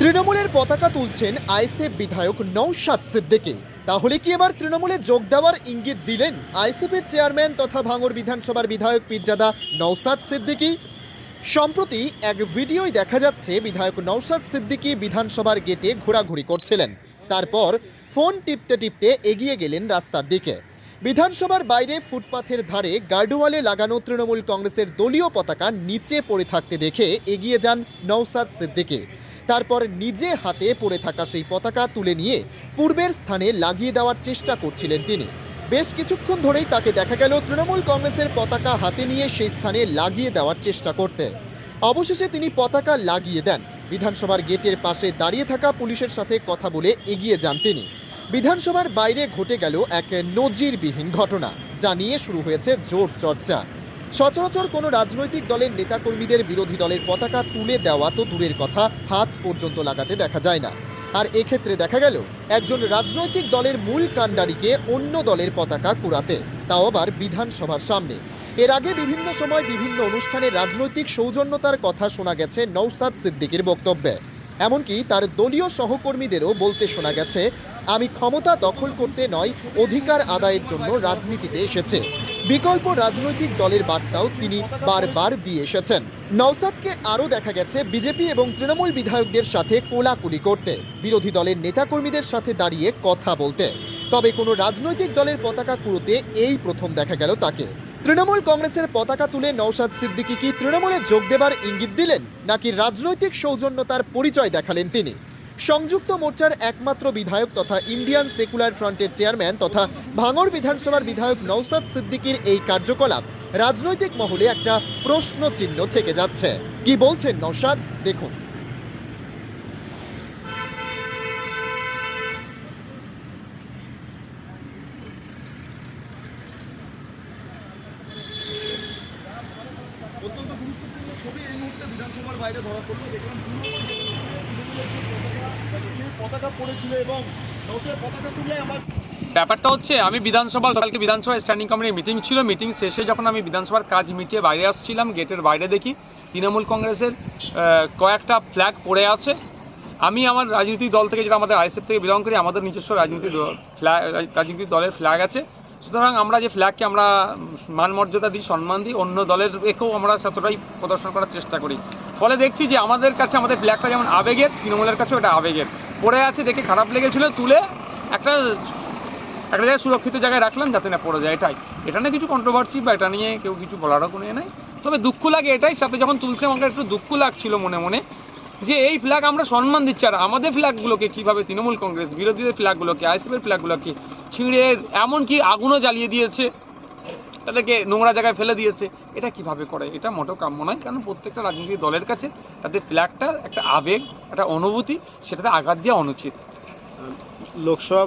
তৃণমূলের পতাকা তুলছেন আইসিএফ বিধায়ক নৌশাদ সিদ্দিকী। তাহলে কি এবার তৃণমূলে যোগ দেওয়ার ইঙ্গিত দিলেন আইসিএফের চেয়ারম্যান তথা ভাঙর বিধানসভার বিধায়ক পীরজাদা নৌসাদ সিদ্দিকী? সম্প্রতি এক ভিডিওয় দেখা যাচ্ছে বিধায়ক নৌসাদ সিদ্দিকী বিধানসভার গেটে ঘোরাঘুরি করছিলেন। তারপর ফোন টিপতে টিপতে এগিয়ে গেলেন রাস্তার দিকে। বিধানসভার বাইরে ফুটপাথের ধারে গার্ডওয়ালে লাগানো তৃণমূল কংগ্রেসের দলীয় পতাকা নিচে পড়ে থাকতে দেখে এগিয়ে যান নৌসাদ সিদ্দিকী। তারপর নিজে হাতে পড়ে থাকা সেই পতাকা তুলে নিয়ে পূর্বের স্থানে লাগিয়ে দেওয়ার চেষ্টা করছিলেন তিনি। বেশ কিছুক্ষণ ধরেই তাকে দেখা গেল তৃণমূল কংগ্রেসের পতাকা হাতে নিয়ে সেই স্থানে লাগিয়ে দেওয়ার চেষ্টা করতে। অবশেষে তিনি পতাকা লাগিয়ে দেন। বিধানসভার গেটের পাশে দাঁড়িয়ে থাকা পুলিশের সাথে কথা বলে এগিয়ে যান তিনি। বিধানসভার বাইরে ঘটে গেল এক নজিরবিহীন ঘটনা, যা নিয়ে শুরু হয়েছে জোর চর্চা। সচরাচর কোনো রাজনৈতিক দলের নেতাকর্মীদের বিরোধী দলের পতাকা তুলে দেওয়া তো দূরের কথা, হাত পর্যন্ত লাগাতে দেখা যায় না। আর এক্ষেত্রে দেখা গেল, একজন রাজনৈতিক দলের মূল কাণ্ডারিকে অন্য দলের পতাকা কুড়াতে, তাও আবার বিধানসভার সামনে। এর আগে বিভিন্ন সময় বিভিন্ন অনুষ্ঠানে রাজনৈতিক সৌজন্যতার কথা শোনা গেছে নৌসাদ সিদ্দিকের বক্তব্যে। এমনকি তার দলীয় সহকর্মীদেরও বলতে শোনা গেছে আমি ক্ষমতা দখল করতে নয়, অধিকার আদায়ের জন্য রাজনীতিতে এসেছে। বিকল্প রাজনৈতিক দলের বার্তাও তিনি বারবার দিয়ে এসেছেন। নওসাদকে আরও দেখা গেছে বিজেপি এবং তৃণমূল বিধায়কদের সাথে কোলাকুলি করতে। বিরোধী দলের নেতাকর্মীদের সাথে দাঁড়িয়ে কথা বলতে। তবে কোনো রাজনৈতিক দলের পতাকা কুড়োতে এই প্রথম দেখা গেল তাকে। তৃণমূল কংগ্রেসের পতাকা তুলে নওশাদ সিদ্দিকী কি তৃণমূলে যোগ দেবার ইঙ্গিত দিলেন? নাকি রাজনৈতিক সৌজন্যতার পরিচয় দেখালেন তিনি? সংযুক্ত মোর্চার একমাত্র বিধায়ক তথা ইন্ডিয়ান সেকুলার ফ্রন্টের চেয়ারম্যান তথা ভাঙড় বিধানসভার বিধায়ক নওসাদ সিদ্দিকীর এই কার্যকলাপ রাজনৈতিক মহলে একটা প্রশ্ন চিহ্ন থেকে যাচ্ছে। কি বলছেন নওশাদ? দেখুন। অত্যন্ত গুরুত্বপূর্ণ ছবি এই মুহূর্তে বিধানসভার বাইরে ধরা পড়ল। দেখলাম ব্যাপারটা হচ্ছে, আমি বিধানসভা, কালকে বিধানসভা স্ট্যান্ডিং কমিটির মিটিং ছিল। মিটিং শেষে যখন আমি বিধানসভার কাজ মিটিয়ে বাইরে আসছিলাম, গেটের বাইরে দেখি তৃণমূল কংগ্রেসের কয়েকটা ফ্ল্যাগ পড়ে আছে। আমি আমার রাজনৈতিক দল থেকে, যেটা আমাদের আইএসএফ থেকে বিলং করি, আমাদের নিজস্ব রাজনৈতিক ফ্ল্যাগ রাজনৈতিক দলের ফ্ল্যাগ আছে। সুতরাং আমরা যে ফ্ল্যাগকে আমরা মান মর্যাদা দিই, সম্মান দিই, অন্য দলের একেও আমরা ততটাই প্রদর্শন করার চেষ্টা করি। ফলে দেখছি যে আমাদের কাছে, আমাদের ফ্ল্যাগটা যেমন আবেগের, তৃণমূলের কাছেও এটা আবেগের। পড়ে আছে দেখে খারাপ লেগেছিল, তুলে একটা একটা জায়গায় সুরক্ষিত জায়গায় রাখলাম যাতে না পড়ে যায়, এটাই। এটা নিয়ে কিছু কন্ট্রোভার্সি বা এটা নিয়ে কেউ কিছু বলারও কোনো ইয়ে নেই। তবে দুঃখ লাগে এটাই, সাথে যখন তুলছে আমাকে একটু দুঃখ লাগছিল মনে মনে, যে এই ফ্ল্যাগ আমরা সম্মান দিচ্ছি, আর আমাদের ফ্ল্যাগগুলোকে কীভাবে তৃণমূল কংগ্রেস, বিরোধীদের ফ্ল্যাগগুলোকে আইসিএফের ফ্ল্যাগগুলোকে ছিঁড়ে, এমনকি আগুনও জ্বালিয়ে দিয়েছে। তাদেরকে নোংরা জায়গায় ফেলে দিয়েছে। এটা কীভাবে করে? এটা মোটেও কাম্য নয়, কারণ প্রত্যেকটা রাজনৈতিক দলের কাছে তাদের ফ্ল্যাগটার একটা আবেগ, একটা অনুভূতি, সেটাতে আঘাত দেওয়া অনুচিত। লোকসভা